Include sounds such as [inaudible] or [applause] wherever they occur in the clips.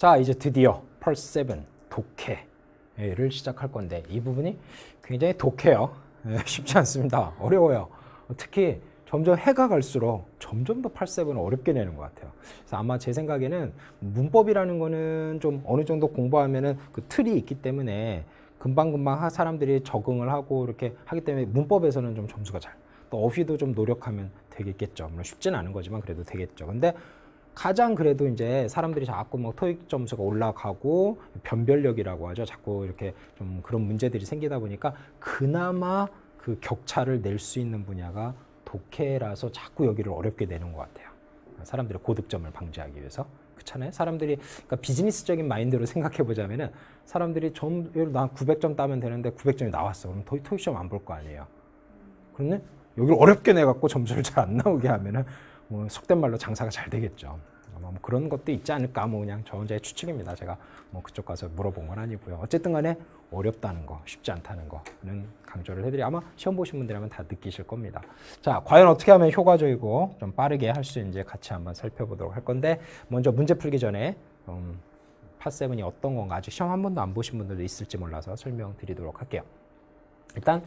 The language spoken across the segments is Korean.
자, 이제 드디어 펄 7 독해를 시작할 건데 이 부분이 굉장히 독해요. 예, [laughs] 쉽지 않습니다. 어려워요. 특히 점점 해가 갈수록 점점 더 8-7을 어렵게 내는 것 같아요. 그래서 아마 제 생각에는 문법이라는 거는 좀 어느 정도 공부하면은 그 틀이 있기 때문에 금방금방 하- 사람들이 적응을 하고 이렇게 하기 때문에 문법에서는 좀 점수가 잘. 또 어휘도 좀 노력하면 되겠겠죠. 물론 쉽지는 않은 거지만 그래도 되겠죠. 근데 가장 그래도 이제 사람들이 자꾸 뭐 토익 점수가 올라가고 변별력이라고 하죠. 자꾸 이렇게 좀 그런 문제들이 생기다 보니까 그나마 그 격차를 낼 수 있는 분야가 독해라서 자꾸 여기를 어렵게 내는 것 같아요. 사람들의 고득점을 방지하기 위해서. 그렇잖아요. 사람들이 그러니까 비즈니스적인 마인드로 생각해 보자면은 사람들이 점, 예를 나 900점 따면 되는데 900점이 나왔어. 그럼 토익, 토익 시험 안 볼 거 아니에요. 그런데 여기를 어렵게 내 갖고 점수를 잘 안 나오게 하면은 뭐 속된 말로 장사가 잘 되겠죠. 뭐 그런 것도 있지 않을까 뭐 그냥 저 혼자의 추측입니다. 제가 뭐 그쪽 가서 물어본 건 아니고요. 어쨌든 간에 어렵다는 거, 쉽지 않다는 거는 강조를 해드리. 아마 시험 보신 분들이라면 다 느끼실 겁니다. 자, 과연 어떻게 하면 효과적이고 좀 빠르게 할 수 있는지 같이 한번 살펴보도록 할 건데 먼저 문제 풀기 전에 음, 파7이 어떤 건가 아직 시험 한 번도 안 보신 분들도 있을지 몰라서 설명드리도록 할게요. 일단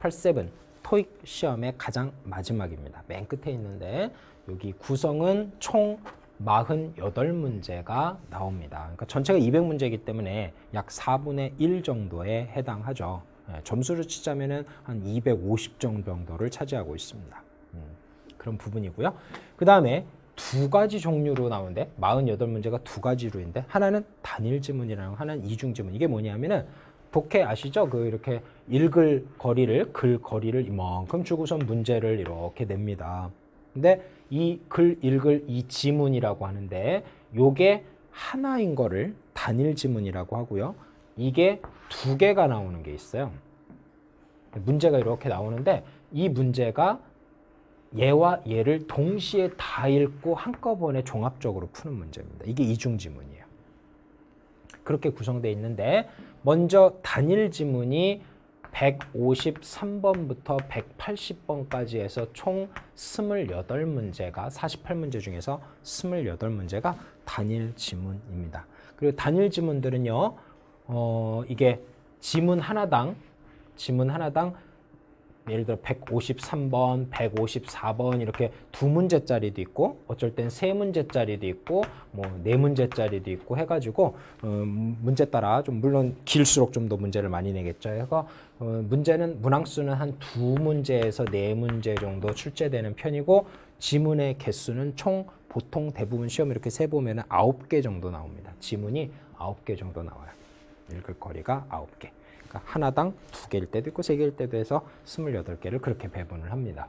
8-7 토익 시험의 가장 마지막입니다. 맨 끝에 있는데 여기 구성은 총 48문제가 나옵니다. 그러니까 전체가 200문제이기 때문에 약 4분의 1 정도에 해당하죠. 예, 점수를 치자면은 한250 정도를 차지하고 있습니다. 음, 그런 부분이고요. 그 다음에 두 가지 종류로 나오는데 48문제가 두 가지로인데 하나는 단일 지문이랑 하나는 이중 지문. 이게 뭐냐면은 독해 아시죠? 그 이렇게 읽을 거리를 글 거리를 이만큼 주고선 문제를 이렇게 냅니다. 근데 이 글 읽을 이 지문이라고 하는데 요게 하나인 거를 단일 지문이라고 하고요. 이게 두 개가 나오는 게 있어요. 문제가 이렇게 나오는데 이 문제가 얘와 얘를 동시에 다 읽고 한꺼번에 종합적으로 푸는 문제입니다. 이게 이중 지문이에요. 그렇게 구성되어 있는데 먼저 단일 지문이 153번부터 180번까지 해서 총 28문제가 48문제 중에서 28문제가 단일 지문입니다. 그리고 단일 지문들은요. 어, 이게 지문 하나당 지문 하나당 예를 들어 153번, 154번 이렇게 두 문제짜리도 있고 어쩔 땐 세 문제짜리도 있고 뭐 네 문제짜리도 있고 해가지고 어, 문제 따라 좀 물론 길수록 좀 더 문제를 많이 내겠죠. 해서 어, 문제는 문항수는 한 두 문제에서 네 문제 정도 출제되는 편이고 지문의 개수는 총 보통 대부분 시험 이렇게 세 보면은 아홉 개 정도 나옵니다. 지문이 아홉 개 정도 나와요. 읽을 거리가 아홉 개. 그러니까 하나당 두 개일 때도 있고 세 개일 때도 해서 28개를 그렇게 배분을 합니다.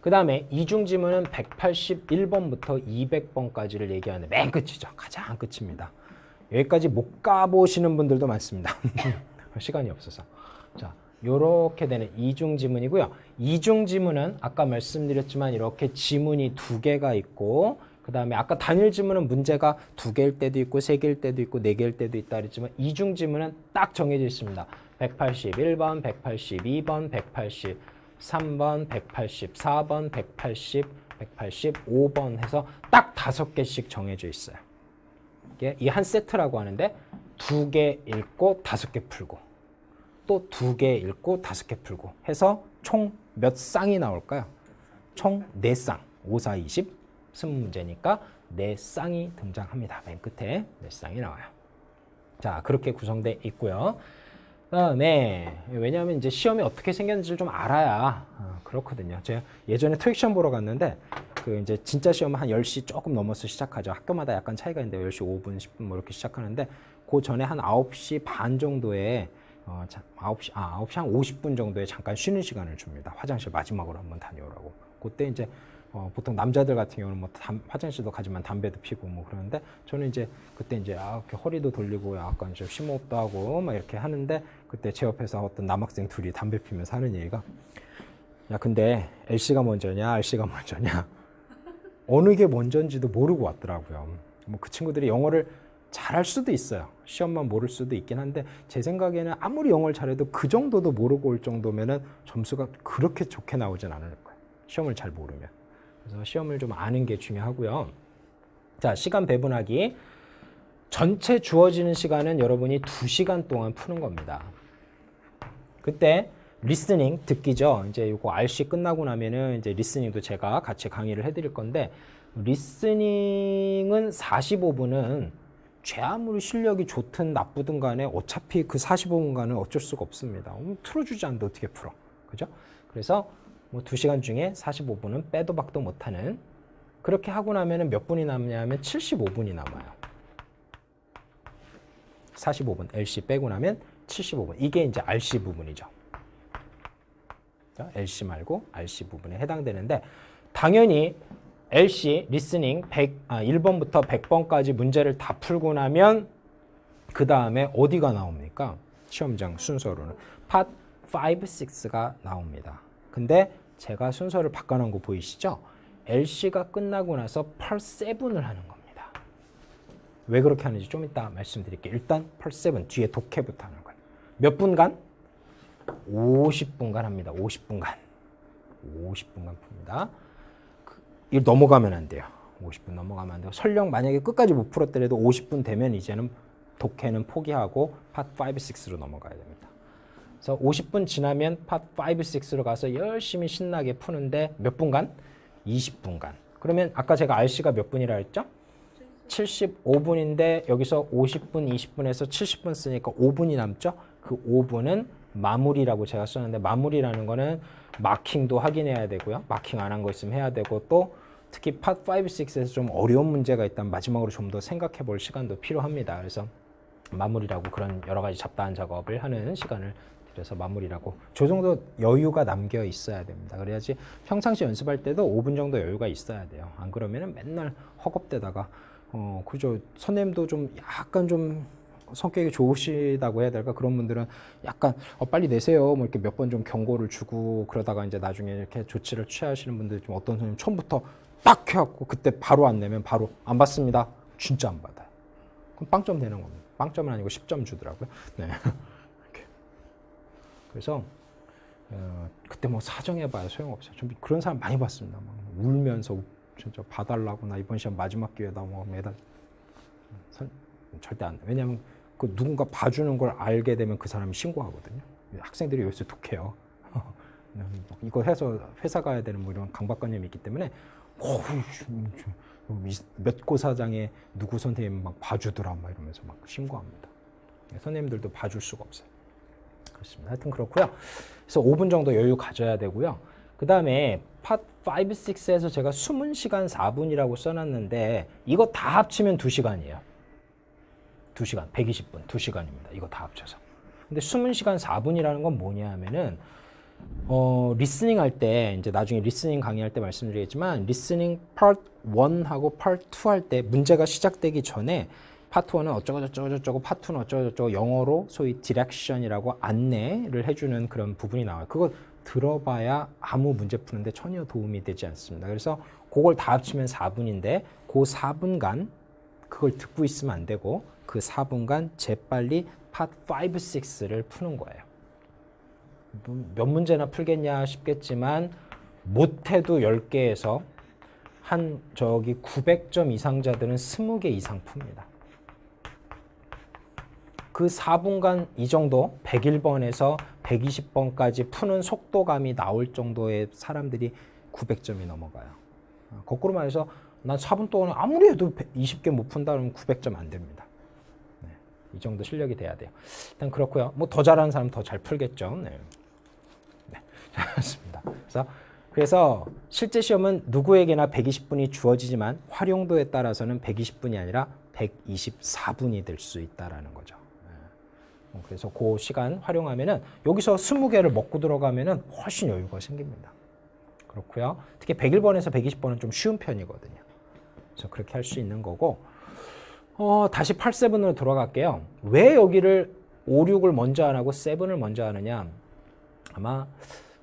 그 다음에 이중 지문은 181번부터 200번까지를 얘기하는 맨 끝이죠. 가장 끝입니다. 여기까지 못 가보시는 분들도 많습니다. [laughs] 시간이 없어서. 자, 요렇게 되는 이중 지문이고요. 이중 지문은 아까 말씀드렸지만 이렇게 지문이 두 개가 있고 그 다음에 아까 단일 지문은 문제가 두 개일 때도 있고 세 개일 때도 있고 네 개일 때도 있다 그랬지만 이중 지문은 딱 정해져 있습니다. 181번, 182번, 183번, 184번, 180, 185번 해서 딱 다섯 개씩 정해져 있어요. 이게 이 한 세트라고 하는데 두 개 읽고 다섯 개 풀고 또 두 개 읽고 다섯 개 풀고 해서 총 몇 쌍이 나올까요? 총네 쌍. 5, 4, 20, 20문제니까 네 쌍이 등장합니다. 맨 끝에 네 쌍이 나와요. 자, 그렇게 구성되어 있고요. 그다음에 왜냐하면 이제 시험이 어떻게 생겼는지를 좀 알아야 어, 그렇거든요. 제가 예전에 토익 시험 보러 갔는데 그 이제 진짜 시험은 한 10시 조금 넘어서 시작하죠. 학교마다 약간 차이가 있는데 10시 5분, 10분 뭐 이렇게 시작하는데 그 전에 한 9시 반 정도에 어, 자, 9시 아, 9시 한 50분 정도에 잠깐 쉬는 시간을 줍니다. 화장실 마지막으로 한번 다녀오라고. 그때 이제 어, 보통 남자들 같은 경우는 뭐 담, 화장실도 가지만 담배도 피고 뭐 그러는데 저는 이제 그때 이제 아, 이렇게 허리도 돌리고 약간 좀 심호흡도 하고 막 이렇게 하는데 그때 제 옆에서 어떤 남학생 둘이 담배 피면서 하는 얘기가 야 근데 L씨가 먼저냐 R씨가 먼저냐 [laughs] 어느 게 먼저인지도 모르고 왔더라고요. 뭐 그 친구들이 영어를 잘할 수도 있어요. 시험만 모를 수도 있긴 한데 제 생각에는 아무리 영어를 잘해도 그 정도도 모르고 올 정도면은 점수가 그렇게 좋게 나오진 않을 거예요. 시험을 잘 모르면. 그래서 시험을 좀 아는 게 중요하고요. 자, 시간 배분하기. 전체 주어지는 시간은 여러분이 2시간 동안 푸는 겁니다. 그때 리스닝 듣기죠. 이제 이거 RC 끝나고 나면은 이제 리스닝도 제가 같이 강의를 해드릴 건데 리스닝은 45분은 죄 아무리 실력이 좋든 나쁘든 간에 어차피 그 45분간은 어쩔 수가 없습니다. 음, 틀어주지 않는데 어떻게 풀어? 그죠? 그래서 뭐 2시간 중에 45분은 빼도 박도 못하는 그렇게 하고 나면은 몇 분이 남냐면 75분이 남아요. 45분 LC 빼고 나면 75분 이게 이제 RC 부분이죠. 자, LC 말고 RC 부분에 해당되는데 당연히 LC 리스닝 100, 아, 1번부터 100번까지 문제를 다 풀고 나면 그 다음에 어디가 나옵니까? 시험장 순서로는 팟 5, 6가 나옵니다. 근데 제가 순서를 바꿔놓은 거 보이시죠? LC가 끝나고 나서 펄 7을 하는 겁니다. 왜 그렇게 하는지 좀 이따 말씀드릴게요. 일단 펄 7, 뒤에 독해부터 하는 거예요. 몇 분간? 50분간 합니다. 50분간. 50분간 풉니다. 그, 이 넘어가면 안 돼요. 50분 넘어가면 안 돼요. 설령 만약에 끝까지 못 풀었더라도 50분 되면 이제는 독해는 포기하고 팟 5, 6로 넘어가야 됩니다. 그래서 50분 지나면 팟 5, 6로 가서 열심히 신나게 푸는데 몇 분간? 20분간. 그러면 아까 제가 RC가 몇 분이라 했죠? 75분인데 여기서 50분, 20분에서 70분 쓰니까 5분이 남죠? 그 5분은 마무리라고 제가 썼는데 마무리라는 거는 마킹도 확인해야 되고요. 마킹 안 한 거 있으면 해야 되고 또 특히 팟 5, 6에서 좀 어려운 문제가 있다면 마지막으로 좀 더 생각해 볼 시간도 필요합니다. 그래서 마무리라고 그런 여러 가지 잡다한 작업을 하는 시간을 들여서 마무리라고 저 정도 여유가 남겨 있어야 됩니다. 그래야지 평상시 연습할 때도 5분 정도 여유가 있어야 돼요. 안 그러면은 맨날 허겁대다가 어 그죠 선생님도 좀 약간 좀 성격이 좋으시다고 해야 될까 그런 분들은 약간 어, 빨리 내세요 뭐 이렇게 몇 번 좀 경고를 주고 그러다가 이제 나중에 이렇게 조치를 취하시는 분들 좀 어떤 선생님 처음부터 딱 해갖고 그때 바로 안 내면 바로 안 받습니다 진짜 안 받아요 그럼 빵점 되는 겁니다 빵점은 아니고 10점 주더라고요 네. [laughs] 그래서 어, 그때 뭐 사정해봐야 소용없어요 좀 그런 사람 많이 봤습니다 막 울면서 진짜 봐달라고 나 이번 시험 마지막 기회다 뭐 매달 선, 절대 안 돼. 왜냐하면 그 누군가 봐주는 걸 알게 되면 그 사람이 신고하거든요. 학생들이 요새 독해요. [laughs] 이거 해서 회사 가야 되는 뭐 이런 강박관념이 있기 때문에 어우, 몇 고사장에 누구 선생님 막 봐주더라 막 이러면서 막 신고합니다. 선생님들도 봐줄 수가 없어요. 그렇습니다. 하여튼 그렇고요. 그래서 5분 정도 여유 가져야 되고요. 그 다음에 팟 5, 6에서 제가 숨은 시간 4분이라고 써놨는데 이거 다 합치면 2시간이에요. 2시간, 120분, 2시간입니다. 이거 다 합쳐서. 근데 숨은 시간 4분이라는 건 뭐냐 하면은 어, 리스닝 할 때 이제 나중에 리스닝 강의할 때 말씀드리겠지만 리스닝 파트 1하고 파트 2할 때 문제가 시작되기 전에 파트 1은 어쩌고 저쩌고 저쩌고 파트 2는 어쩌고 저쩌고 영어로 소위 디렉션이라고 안내를 해주는 그런 부분이 나와요. 그거 들어봐야 아무 문제 푸는데 전혀 도움이 되지 않습니다. 그래서 그걸 다 합치면 4분인데 그 4분간 그걸 듣고 있으면 안 되고 그 4분간 재빨리 팟 5, 6를 푸는 거예요. 뭐몇 문제나 풀겠냐 싶겠지만 못해도 10개에서 한 저기 900점 이상자들은 20개 이상 풉니다. 그 4분간 이 정도 101번에서 120번까지 푸는 속도감이 나올 정도의 사람들이 900점이 넘어가요. 어, 거꾸로 말해서 난 4분 동안 아무리 해도 20개 못 푼다 그러면 900점 안 됩니다. 네, 이 정도 실력이 돼야 돼요. 일단 그렇고요. 뭐 더 잘하는 사람 더 잘 풀겠죠. 네. 네, [laughs] 잘했습니다. 그래서 그래서 실제 시험은 누구에게나 120분이 주어지지만 활용도에 따라서는 120분이 아니라 124분이 될 수 있다라는 거죠. 네. 그래서 그 시간 활용하면은 여기서 20개를 먹고 들어가면은 훨씬 여유가 생깁니다. 그렇고요. 특히 101번에서 120번은 좀 쉬운 편이거든요. 그래서 그렇게 할 수 있는 거고 어, 다시 87으로 돌아갈게요. 왜 여기를 5, 6을 먼저 안 하고 7을 먼저 하느냐? 아마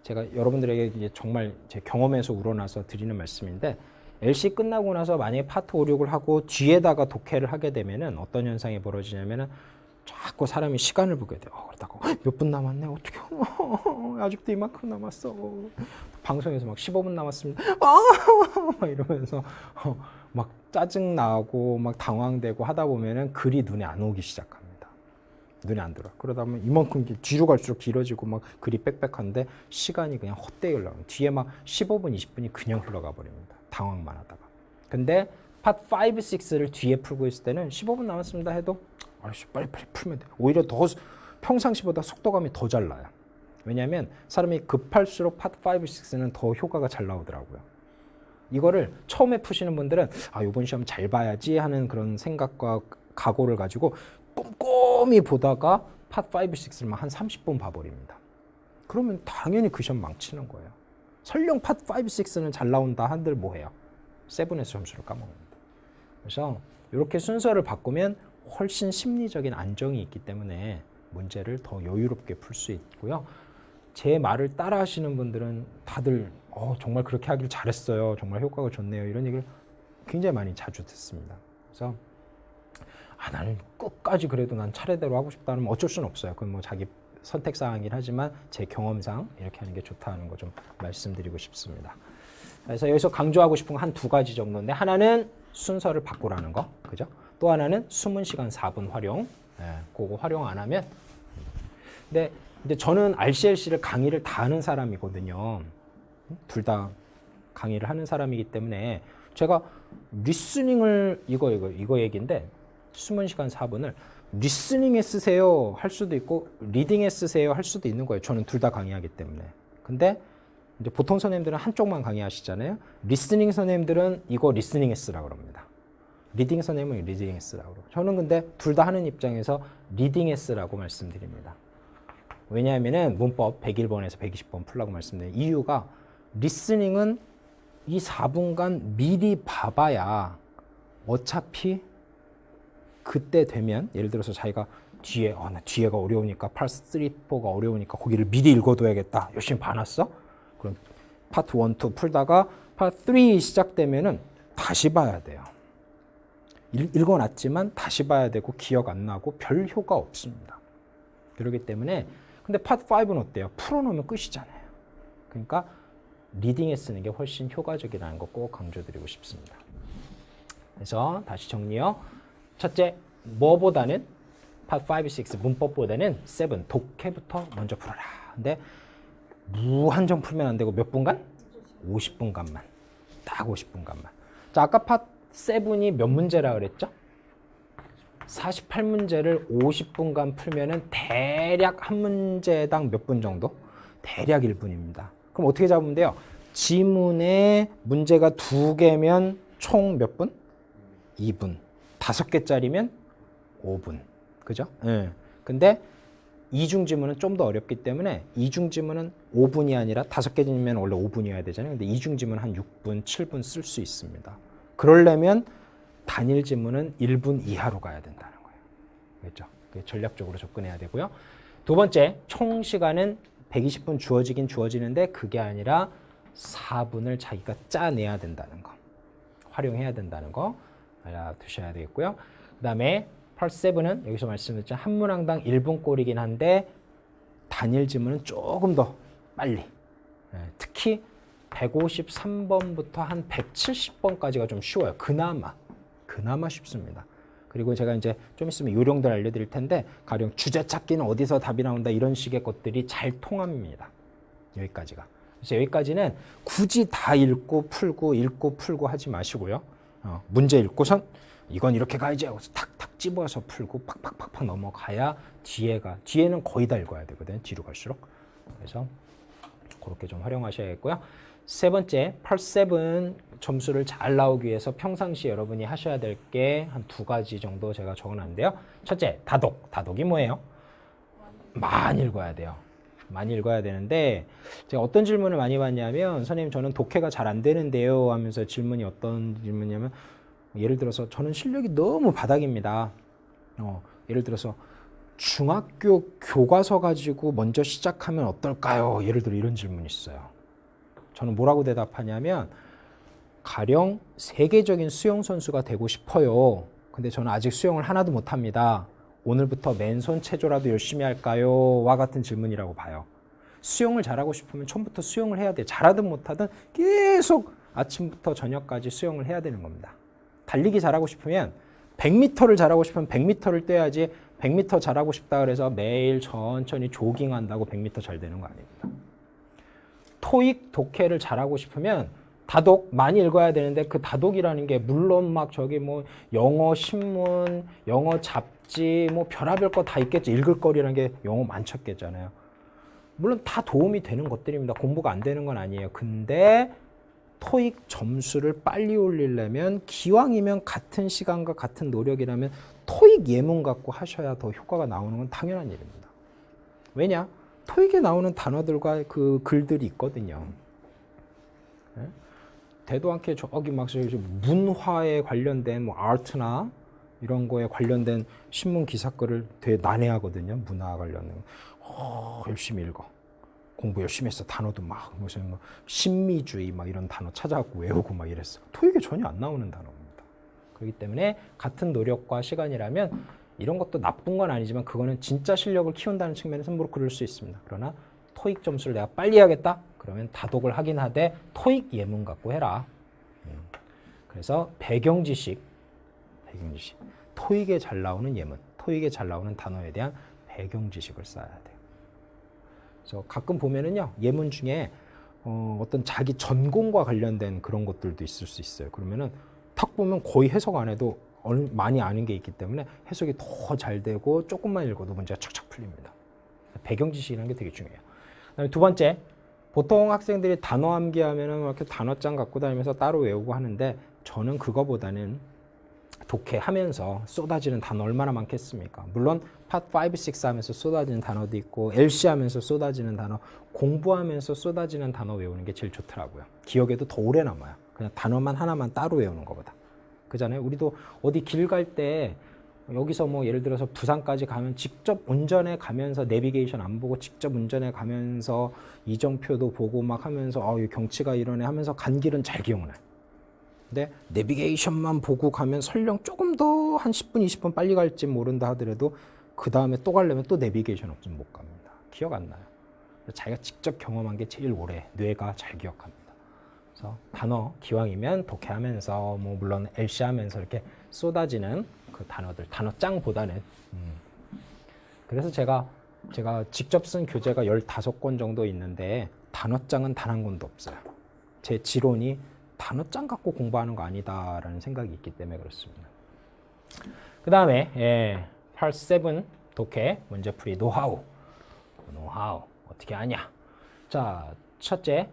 제가 여러분들에게 정말 제 경험에서 우러나서 드리는 말씀인데 LC 끝나고 나서 만약에 파트 5, 6을 하고 뒤에다가 독해를 하게 되면은 어떤 현상이 벌어지냐면은 자꾸 사람이 시간을 보게 돼요. 어, 그러다가 몇분 남았네. 어떻게 [laughs] 아직도 이만큼 남았어. 방송에서 막 15분 남았습니다. 아! [laughs] 막 이러면서 어, 막 짜증 나고 막 당황되고 하다 보면은 글이 눈에 안 오기 시작합니다. 눈에 안 들어. 그러다 보면 이만큼 뒤로 갈수록 길어지고 막 글이 빽빽한데 시간이 그냥 헛되이 흘러가. 뒤에 막 15분, 20분이 그냥 흘러가 버립니다. 당황만 하다가. 근데 팟 5, 6를 뒤에 풀고 있을 때는 15분 남았습니다 해도 아씨 빨리 빨리 풀면 돼. 오히려 더 수- 평상시보다 속도감이 더 잘 나요. 왜냐하면 사람이 급할수록 팟 5, 6는 더 효과가 잘 나오더라고요. 이거를 처음에 푸시는 분들은 아 이번 시험 잘 봐야지 하는 그런 생각과 각오를 가지고 꼼꼼히 보다가 팟 5, 6를 한 30분 봐버립니다. 그러면 당연히 그 시험 망치는 거예요. 설령 팟 5, 6는 잘 나온다 한들 뭐해요? 세븐에서 점수를 까먹습니다. 그래서 이렇게 순서를 바꾸면 훨씬 심리적인 안정이 있기 때문에 문제를 더 여유롭게 풀 수 있고요. 제 말을 따라 하시는 분들은 다들 어, 정말 그렇게 하길 잘했어요. 정말 효과가 좋네요. 이런 얘기를 굉장히 많이 자주 듣습니다. 그래서 아, 나는 끝까지 그래도 난 차례대로 하고 싶다면 어쩔 수는 없어요. 그건 뭐 자기 선택 사항이긴 하지만 제 경험상 이렇게 하는 게 좋다는 거 좀 말씀드리고 싶습니다. 그래서 여기서 강조하고 싶은 건한두 가지 정도인데 하나는 순서를 바꾸라는 거, 그죠? 또 하나는 숨은 시간 4분 활용, 예, 그거 활용 안 하면. 근데 근데 저는 RCLC를 강의를 다 하는 사람이거든요. 둘 다 강의를 하는 사람이기 때문에 제가 리스닝을 이거 이거 이거 얘기인데 숨은 시간 4분을 리스닝에 쓰세요 할 수도 있고 리딩에 쓰세요 할 수도 있는 거예요. 저는 둘 다 강의하기 때문에. 근데 이제 보통 선생님들은 한쪽만 강의하시잖아요. 리스닝 선생님들은 이거 리스닝에 쓰라 그럽니다. 리딩 선생님은 리딩에 쓰라 그러고. 저는 근데 둘 다 하는 입장에서 리딩에 쓰라고 말씀드립니다. 왜냐하면은 문법 101번에서 120번 풀라고 말씀드린 이유가 리스닝은 이 4분간 미리 봐봐야 어차피 그때 되면 예를 들어서 자기가 뒤에 어, 나 뒤에가 어려우니까 파트 3, 4가 어려우니까 거기를 미리 읽어둬야겠다. 열심히 봐놨어? 그럼 파트 1, 2 풀다가 파트 3 시작되면은 다시 봐야 돼요. 읽, 읽어놨지만 다시 봐야 되고 기억 안 나고 별 효과 없습니다. 그렇기 때문에 근데 파트 5는 어때요? 풀어놓으면 끝이잖아요. 그러니까 리딩에 쓰는 게 훨씬 효과적이라는 거 꼭 강조드리고 싶습니다. 그래서 다시 정리요. 첫째, 뭐보다는 파트 5, 6 문법보다는 7 독해부터 먼저 풀어라. 근데 무한정 풀면 안 되고 몇 분간? 50분간만. 딱 50분간만. 자, 아까 파트 7이 몇 문제라 그랬죠? 48문제를 50분간 풀면은 대략 한 문제당 몇 분 정도? 대략 1분입니다. 그럼 어떻게 잡으면 돼요? 지문에 문제가 두 개면 총 몇 분? 2분. 다섯 개짜리면 5분. 그죠? 예. 근데 이중 지문은 좀 더 어렵기 때문에 이중 지문은 5분이 아니라 다섯 개면 원래 5분이어야 되잖아요. 근데 이중 지문 한 6분, 7분 쓸 수 있습니다. 그러려면 단일 지문은 1분 이하로 가야 된다는 거예요. 그렇죠? 전략적으로 접근해야 되고요. 두 번째, 총 시간은 120분 주어지긴 주어지는데 그게 아니라 4분을 자기가 짜내야 된다는 거. 활용해야 된다는 거 알아두셔야 되겠고요. 그 다음에 7은 여기서 말씀드렸죠. 한 문항당 1분 꼴이긴 한데 단일 지문은 조금 더 빨리. 예, 특히 153번부터 한 170번까지가 좀 쉬워요. 그나마. 그나마 쉽습니다. 그리고 제가 이제 좀 있으면 요령들 알려드릴 텐데 가령 주제 찾기는 어디서 답이 나온다 이런 식의 것들이 잘 통합니다. 여기까지가. 그래서 여기까지는 굳이 다 읽고 풀고 읽고 풀고 하지 마시고요. 어, 문제 읽고선 이건 이렇게 가야지 하고 탁탁 집어서 풀고 팍팍팍팍 넘어가야 뒤에가 뒤에는 거의 다 읽어야 되거든요. 뒤로 갈수록. 그래서 그렇게 좀 활용하셔야겠고요. 세 번째, 펄7 점수를 잘 나오기 위해서 평상시 여러분이 하셔야 될 게 한 두 가지 정도 제가 적어놨는데요. 첫째, 다독. 다독이 뭐예요? 많이 읽어야 돼요. 많이 읽어야 되는데 제가 어떤 질문을 많이 받냐면 선생님 저는 독해가 잘 안 되는데요 하면서 질문이 어떤 질문이냐면 예를 들어서 저는 실력이 너무 바닥입니다. 어, 예를 들어서 중학교 교과서 가지고 먼저 시작하면 어떨까요? 예를 들어 이런 질문이 있어요. 저는 뭐라고 대답하냐면 가령 세계적인 수영 선수가 되고 싶어요. 근데 저는 아직 수영을 하나도 못 합니다. 오늘부터 맨손 체조라도 열심히 할까요? 와 같은 질문이라고 봐요. 수영을 잘하고 싶으면 처음부터 수영을 해야 돼. 잘하든 못하든 계속 아침부터 저녁까지 수영을 해야 되는 겁니다. 달리기 잘하고 싶으면 100m를 잘하고 싶으면 100m를 뛰어야지 100m 잘하고 싶다 그래서 매일 천천히 조깅한다고 100m 잘 되는 거 아닙니다. 토익 독해를 잘하고 싶으면 다독 많이 읽어야 되는데 그 다독이라는 게 물론 막 저기 뭐 영어 신문, 영어 잡지 뭐 별의별 거 다 있겠죠. 읽을 거리라는 게 영어 많쳤겠잖아요. 물론 다 도움이 되는 것들입니다. 공부가 안 되는 건 아니에요. 근데 토익 점수를 빨리 올리려면 기왕이면 같은 시간과 같은 노력이라면 토익 예문 갖고 하셔야 더 효과가 나오는 건 당연한 일입니다. 왜냐? 토익에 나오는 단어들과 그 글들이 있거든요. 예? 대도 않게 저기 막 문화에 관련된 뭐 아트나 이런 거에 관련된 신문 기사 글을 되게 난해하거든요. 문화 관련된 거. 어, 열심히 읽어. 공부 열심히 했어. 단어도 막 무슨 뭐 신미주의 막 이런 단어 찾아갖고 외우고 막 이랬어. 토익에 전혀 안 나오는 단어입니다. 그렇기 때문에 같은 노력과 시간이라면 이런 것도 나쁜 건 아니지만 그거는 진짜 실력을 키운다는 측면에서 뭐 그럴 수 있습니다. 그러나 토익 점수를 내가 빨리 해야겠다. 그러면 다독을 하긴 하되 토익 예문 갖고 해라. 음. 그래서 배경 지식, 배경 지식, 토익에 잘 나오는 예문, 토익에 잘 나오는 단어에 대한 배경 지식을 쌓아야 돼요. 그래서 가끔 보면은요 예문 중에 어, 어떤 자기 전공과 관련된 그런 것들도 있을 수 있어요. 그러면은 탁 보면 거의 해석 안 해도 얼- 많이 아는 게 있기 때문에 해석이 더 잘 되고 조금만 읽어도 문제가 착착 풀립니다. 배경 지식이라는 게 되게 중요해요. 그다음에 두 번째, 보통 학생들이 단어 암기하면은 이렇게 단어장 갖고 다니면서 따로 외우고 하는데 저는 그거보다는 독해하면서 쏟아지는 단어 얼마나 많겠습니까? 물론 팟 5, 6 하면서 쏟아지는 단어도 있고 LC 하면서 쏟아지는 단어, 공부하면서 쏟아지는 단어 외우는 게 제일 좋더라고요. 기억에도 더 오래 남아요. 그냥 단어만 하나만 따로 외우는 것보다. 그잖아요. 우리도 어디 길 갈 때 여기서 뭐 예를 들어서 부산까지 가면 직접 운전해 가면서 내비게이션 안 보고 직접 운전해 가면서 이정표도 보고 막 하면서 아, 이 경치가 이러네 하면서 간 길은 잘 기억나요. 근데 내비게이션만 보고 가면 설령 조금 더 한 10분, 20분 빨리 갈지 모른다 하더라도 그 다음에 또 가려면 또 내비게이션 없으면 못 갑니다. 기억 안 나요. 자기가 직접 경험한 게 제일 오래 뇌가 잘 기억합니다. 그래서 단어 기왕이면 독해하면서 뭐 물론 LC 하면서 이렇게 쏟아지는 그 단어들 단어장보다는 음. 그래서 제가 제가 직접 쓴 교재가 15권 정도 있는데 단어장은 단 한 권도 없어요. 제 지론이 단어장 갖고 공부하는 거 아니다라는 생각이 있기 때문에 그렇습니다. 그 다음에 예, 87 독해 문제풀이 노하우 노하우 어떻게 하냐 자 첫째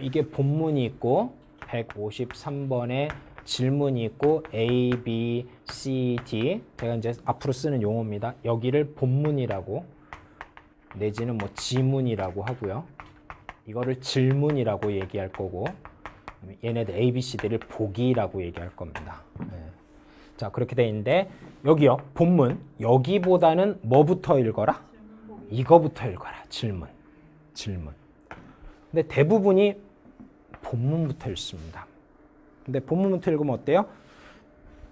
이게 본문이 있고 153번에 질문이 있고 A, B, C, D 제가 이제 앞으로 쓰는 용어입니다. 여기를 본문이라고 내지는 뭐 지문이라고 하고요. 이거를 질문이라고 얘기할 거고 얘네들 A, B, C들을 보기라고 얘기할 겁니다. 네. 자 그렇게 돼 있는데 여기요 본문 여기보다는 뭐부터 읽어라? 이거부터 읽어라 질문 질문. 근데 대부분이 본문부터 읽습니다. 근데 본문부터 읽으면 어때요?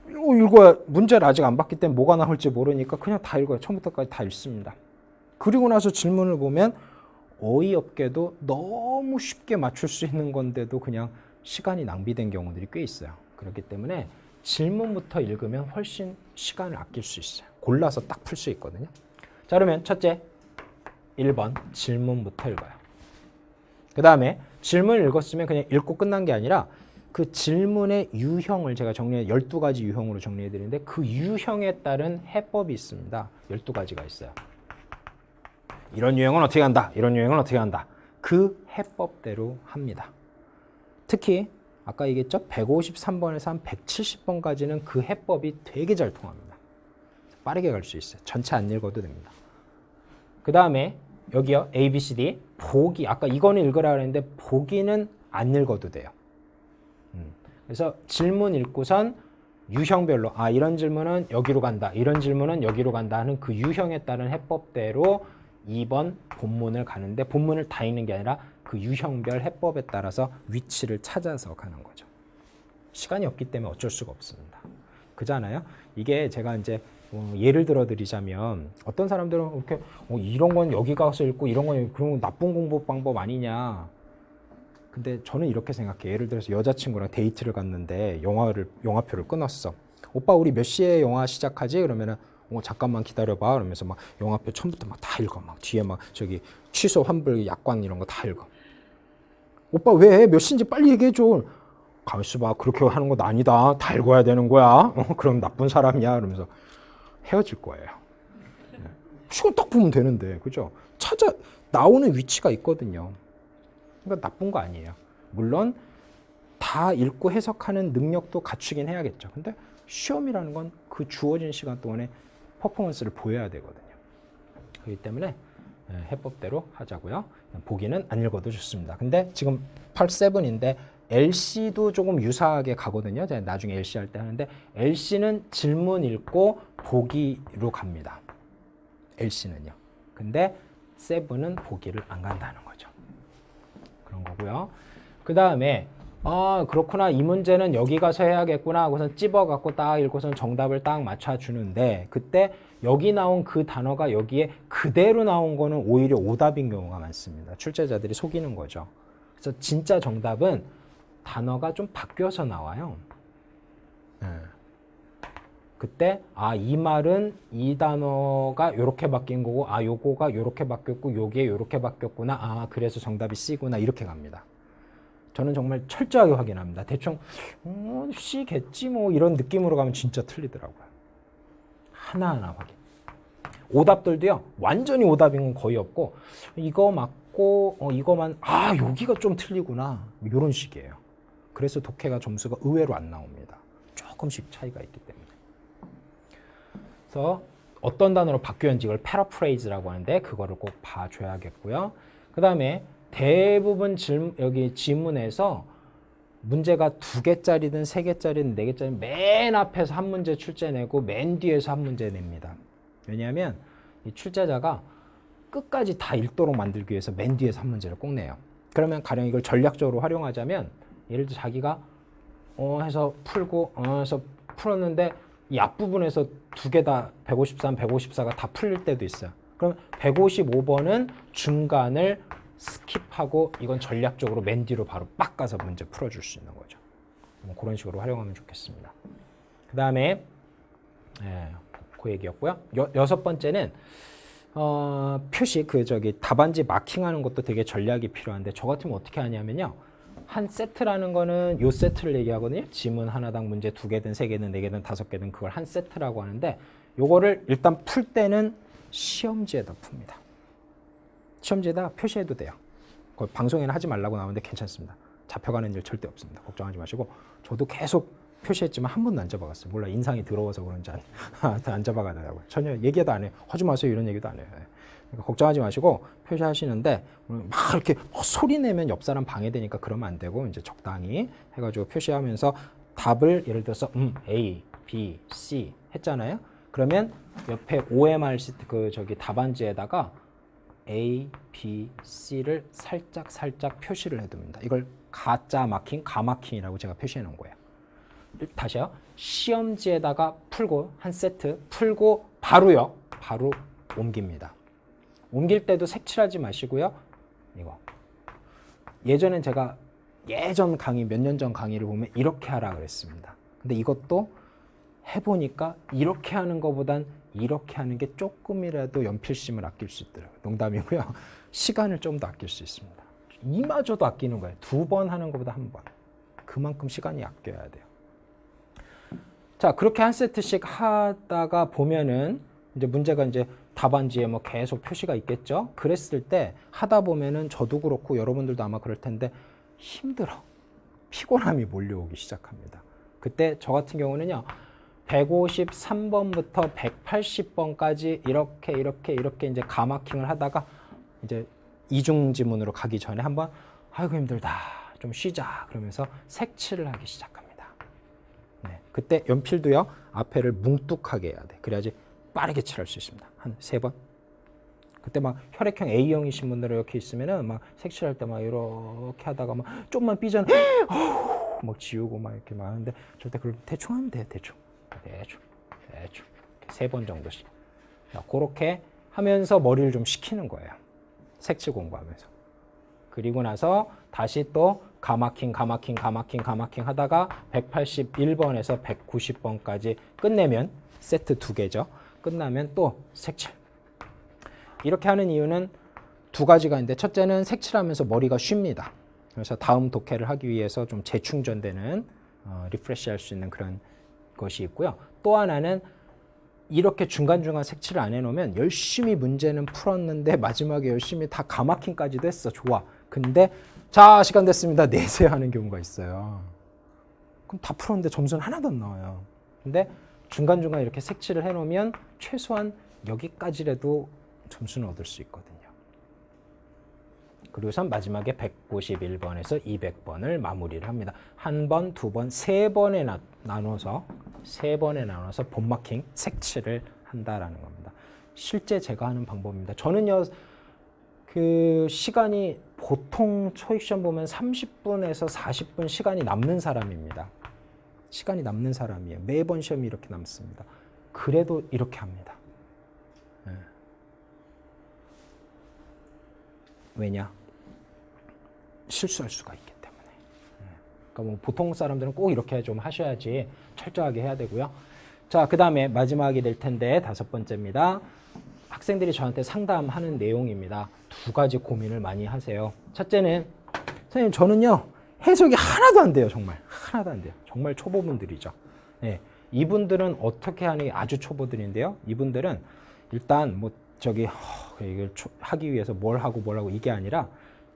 이거 읽어야 문제를 아직 안 봤기 때문에 뭐가 나올지 모르니까 그냥 다 읽어요. 처음부터까지 다 읽습니다. 그리고 나서 질문을 보면 어이없게도 너무 쉽게 맞출 수 있는 건데도 그냥 시간이 낭비된 경우들이 꽤 있어요. 그렇기 때문에 질문부터 읽으면 훨씬 시간을 아낄 수 있어요. 골라서 딱 풀 수 있거든요. 자, 그러면 첫째, 1번 질문부터 읽어요. 그 다음에 질문을 읽었으면 그냥 읽고 끝난 게 아니라 그 질문의 유형을 제가 정리해 12가지 유형으로 정리해 드리는데 그 유형에 따른 해법이 있습니다. 12가지가 있어요. 이런 유형은 어떻게 한다. 이런 유형은 어떻게 한다. 그 해법대로 합니다. 특히 아까 얘기했죠. 153번에서 한 170번까지는 그 해법이 되게 잘 통합니다. 빠르게 갈 수 있어요. 전체 안 읽어도 됩니다. 그 다음에 여기요. A, B, C, D. 보기. 아까 이거는 읽으라 그랬는데 보기는 안 읽어도 돼요. 음. 그래서 질문 읽고선 유형별로 아 이런 질문은 여기로 간다. 이런 질문은 여기로 간다 하는 그 유형에 따른 해법대로 2번 본문을 가는데 본문을 다 읽는 게 아니라 그 유형별 해법에 따라서 위치를 찾아서 가는 거죠. 시간이 없기 때문에 어쩔 수가 없습니다. 그잖아요. 이게 제가 이제 어, 예를 들어 드리자면 어떤 사람들은 이렇게 어, 이런 건 여기 가서 읽고 이런 건건 나쁜 공부 방법 아니냐. 근데 저는 이렇게 생각해요. 예를 들어서 여자친구랑 데이트를 갔는데 영화를 영화표를 끊었어. 오빠 우리 몇 시에 영화 시작하지? 그러면은 어 잠깐만 기다려봐. 그러면서 막 영화표 처음부터 막 다 읽어. 막 뒤에 막 저기 취소 환불 약관 이런 거 다 읽어. 오빠 왜 몇 시인지 빨리 얘기해 줘. 가만 있어 봐. 그렇게 하는 건 아니다. 다 읽어야 되는 거야. [laughs] 어, 그럼 나쁜 사람이야. 그러면서 헤어질 거예요. 네. 시간 딱 보면 되는데, 그죠? 찾아 나오는 위치가 있거든요. 그러니까 나쁜 거 아니에요. 물론 다 읽고 해석하는 능력도 갖추긴 해야겠죠. 근데 시험이라는 건 그 주어진 시간 동안에 퍼포먼스를 보여야 되거든요. 그렇기 때문에 예, 해법대로 하자고요. 보기는 안 읽어도 좋습니다. 근데 지금 8.7인데 LC도 조금 유사하게 가거든요. 제가 나중에 LC 할 때 하는데 LC는 질문 읽고 보기로 갑니다. LC는요. 근데 7은 보기를 안 간다는 거죠. 그런 거고요. 그 다음에 아 그렇구나 이 문제는 여기 가서 해야겠구나 하고선 찝어갖고 딱 읽고선 정답을 딱 맞춰주는데 그때 여기 나온 그 단어가 여기에 그대로 나온 거는 오히려 오답인 경우가 많습니다. 출제자들이 속이는 거죠. 그래서 진짜 정답은 단어가 좀 바뀌어서 나와요. 예. 그때 아 이 말은 이 단어가 요렇게 바뀐 거고 아 요거가 요렇게 바뀌었고 요게 요렇게 바뀌었구나 아 그래서 정답이 C구나 이렇게 갑니다. 저는 정말 철저하게 확인합니다. 대충 어, C겠지 뭐 이런 느낌으로 가면 진짜 틀리더라고요. 하나하나 확인. 오답들도요 완전히 오답인 건 거의 없고 이거 맞고 어, 이거만 아 여기가 좀 틀리구나 이런 식이에요. 그래서 독해가 점수가 의외로 안 나옵니다. 조금씩 차이가 있기 때문에. 그래서 어떤 단어로 바뀌었는지 이걸 패러프레이즈라고 하는데 그거를 꼭 봐줘야겠고요. 그 다음에 대부분 질, 여기 지문에서 문제가 두 개짜리든 세 개짜리든 네 개짜리 맨 앞에서 한 문제 출제 내고 맨 뒤에서 한 문제 냅니다. 왜냐하면 이 출제자가 끝까지 다 읽도록 만들기 위해서 맨 뒤에서 한 문제를 꼭 내요. 그러면 가령 이걸 전략적으로 활용하자면 예를 들어 자기가 어 해서 풀고 어 해서 풀었는데 이 앞부분에서 두 개 다 153, 154가 다 풀릴 때도 있어요. 그럼 155번은 중간을 스킵하고 이건 전략적으로 맨 뒤로 바로 빡 가서 문제 풀어줄 수 있는 거죠. 뭐 그런 식으로 활용하면 좋겠습니다. 그 다음에 예, 그 얘기였고요. 여, 여섯 번째는 어, 표시 그 저기 답안지 마킹하는 것도 되게 전략이 필요한데 저 같으면 어떻게 하냐면요. 한 세트라는 거는 요 세트를 얘기하거든요. 지문 하나당 문제 두 개든 세 개든 네 개든 다섯 개든 그걸 한 세트라고 하는데 요거를 일단 풀 때는 시험지에다 풉니다. 시험지에다 표시해도 돼요. 그 방송에는 하지 말라고 나오는데 괜찮습니다. 잡혀가는 일 절대 없습니다. 걱정하지 마시고 저도 계속 표시했지만 한 번도 안 잡아갔어요. 몰라 인상이 더러워서 그런지 안, [laughs] 안 잡아가더라고요. 전혀 얘기도 안 해요. 하지 마세요 이런 얘기도 안 해요. 그러니까 걱정하지 마시고 표시하시는데 막 이렇게 소리 내면 옆 사람 방해되니까 그러면 안 되고 이제 적당히 해가지고 표시하면서 답을 예를 들어서 음 A, B, C 했잖아요. 그러면 옆에 OMR 시트 그 저기 답안지에다가 A, B, C를 살짝 살짝 표시를 해둡니다. 이걸 가짜 마킹, 가마킹이라고 제가 표시해 놓은 거예요. 다시요. 시험지에다가 풀고 한 세트 풀고 바로요. 바로 옮깁니다. 옮길 때도 색칠하지 마시고요. 이거 예전엔 제가 예전 강의 몇 년 전 강의를 보면 이렇게 하라 그랬습니다. 근데 이것도 해보니까 이렇게 하는 것보단 이렇게 하는 게 조금이라도 연필심을 아낄 수 있더라고요. 농담이고요. [laughs] 시간을 좀 더 아낄 수 있습니다. 이마저도 아끼는 거예요. 두 번 하는 것보다 한 번. 그만큼 시간이 아껴야 돼요. 자, 그렇게 한 세트씩 하다가 보면은 이제 문제가 이제 답안지에 뭐 계속 표시가 있겠죠. 그랬을 때 하다 보면은 저도 그렇고 여러분들도 아마 그럴 텐데 힘들어. 피곤함이 몰려오기 시작합니다. 그때 저 같은 경우는요. 153번부터 180번까지 이렇게 이렇게 이렇게 이제 가마킹을 하다가 이제 이중 지문으로 가기 전에 한번 아이고 힘들다. 좀 쉬자. 그러면서 색칠을 하기. 네. 그때 연필도요. 앞에를 뭉뚝하게 해야 돼. 그래야지 빠르게 칠할 수 있습니다. 한 세 번. 그때 막 혈액형 A형이신 분들 이렇게 있으면은 막 색칠할 때 막 이렇게 하다가 막 좀만 삐잖아. [gasps] 막 지우고 막 이렇게 막 하는데 절대 그걸 대충 하면 돼. 대충. 대충. 대충. 세 번 정도씩. 자, 그렇게 하면서 머리를 좀 식히는 거예요. 색칠 공부하면서. 그리고 나서 다시 또 가마킹, 가마킹, 가마킹, 가마킹 하다가 181번에서 190번까지 끝내면 세트 두 개죠. 끝나면 또 색칠. 이렇게 하는 이유는 두 가지가 있는데 첫째는 색칠하면서 머리가 쉽니다. 그래서 다음 독해를 하기 위해서 좀 재충전되는 어, 리프레시할 수 있는 그런 것이 있고요. 또 하나는 이렇게 중간중간 색칠을 안 해놓으면 열심히 문제는 풀었는데 [laughs] 마지막에 열심히 다 가마킹까지도 했어. 좋아. 근데 자 시간 됐습니다. [laughs] 내세요 하는 경우가 있어요. 그럼 다 풀었는데 점수는 하나도 안 나와요. 근데 중간중간 이렇게 색칠을 해놓으면 최소한 여기까지라도 점수는 얻을 수 있거든요. 그리고서 마지막에 151번에서 200번을 마무리를 합니다. 한 번, 두 번, 세 번에 나, 나눠서 세 번에 나눠서 본마킹 색칠을 한다라는 겁니다. 실제 제가 하는 방법입니다. 저는요 그 시간이 보통 초익 시험 보면 30분에서 40분 시간이 남는 사람입니다. 시간이 남는 사람이에요. 매번 시험이 이렇게 남습니다. 그래도 이렇게 합니다. 예. 왜냐? 실수할 수가 있기 때문에. 예. 그러니까 뭐 보통 사람들은 꼭 이렇게 좀 하셔야지 철저하게 해야 되고요. 자, 그 다음에 마지막이 될 텐데 다섯 번째입니다. 학생들이 저한테 상담하는 내용입니다. 두 가지 고민을 많이 하세요. 첫째는 선생님 저는요 해석이 하나도 안 돼요 정말 하나도 안 돼요 정말 초보분들이죠. 네, 이분들은 어떻게 게 아주 초보들인데요. 이분들은 일단 뭐 저기 허, 이걸 초- 하기 위해서 뭘 하고 뭘 하고 이게 아니라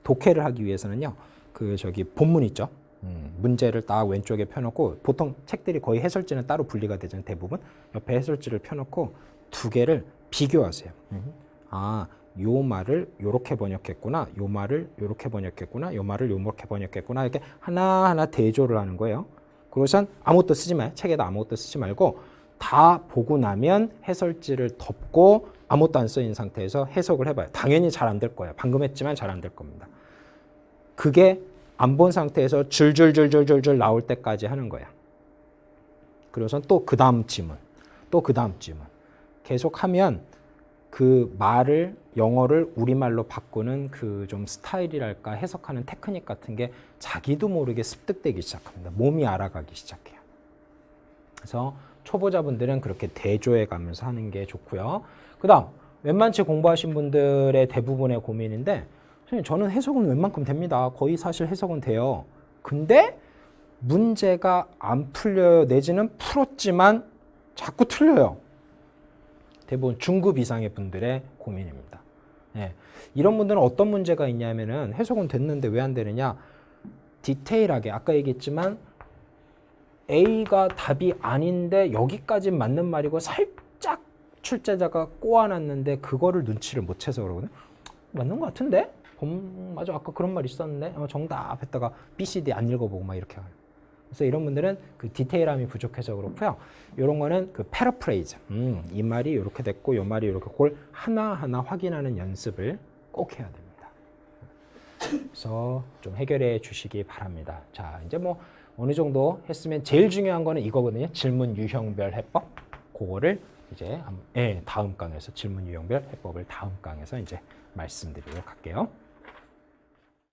독해를 하기 위해서는요 그 저기 본문 있죠. 음, 문제를 딱 왼쪽에 펴놓고 보통 책들이 거의 해설지는 따로 분리가 되잖아요 대부분 옆에 해설지를 펴놓고 두 개를 비교하세요. 음. 아, 요 말을 요렇게 번역했구나. 요 말을 요렇게 번역했구나. 요 말을 요렇게 번역했구나. 이렇게 하나하나 대조를 하는 거예요. 그러고선 아무것도 쓰지 마요. 책에다 아무것도 쓰지 말고 다 보고 나면 해설지를 덮고 아무것도 안 써있는 상태에서 해석을 해봐요. 당연히 잘 안 될 거예요. 방금 했지만 잘 안 될 겁니다. 그게 안 본 상태에서 줄줄줄줄줄줄 나올 때까지 하는 거야. 그래서 또 그 다음 지문, 또 그 다음 지문. 계속 하면 그 말을 영어를 우리말로 바꾸는 그 좀 스타일이랄까 해석하는 테크닉 같은 게 자기도 모르게 습득되기 시작합니다. 몸이 알아가기 시작해요. 그래서 초보자분들은 그렇게 대조해 가면서 하는 게 좋고요. 그다음 웬만치 공부하신 분들의 대부분의 고민인데 선생님 저는 해석은 웬만큼 됩니다. 거의 사실 해석은 돼요. 근데 문제가 안 풀려요. 내지는 풀었지만 자꾸 틀려요. 대부분 중급 이상의 분들의 고민입니다. 예. 이런 분들은 어떤 문제가 있냐면은 해석은 됐는데 왜 안 되느냐? 디테일하게 아까 얘기했지만 A가 답이 아닌데 여기까지 맞는 말이고 살짝 출제자가 꼬아놨는데 그거를 눈치를 못 채서 그러거든. 맞는 것 같은데? 봄 맞아 아까 그런 말 있었는데 어, 정답 했다가 B, C, D 안 읽어보고 막 이렇게 하요. 그래서 이런 분들은 그 디테일함이 부족해서 그렇고요. 이런 거는 그 패러프레이즈. 음, 이 말이 이렇게 됐고 이 말이 이렇게 그걸 하나하나 확인하는 연습을 꼭 해야 됩니다. 그래서 좀 해결해 주시기 바랍니다. 자, 이제 뭐 어느 정도 했으면 제일 중요한 거는 이거거든요. 질문 유형별 해법. 그거를 이제 한- 예, 다음 강에서 질문 유형별 해법을 다음 강에서 이제 말씀드리도록 할게요.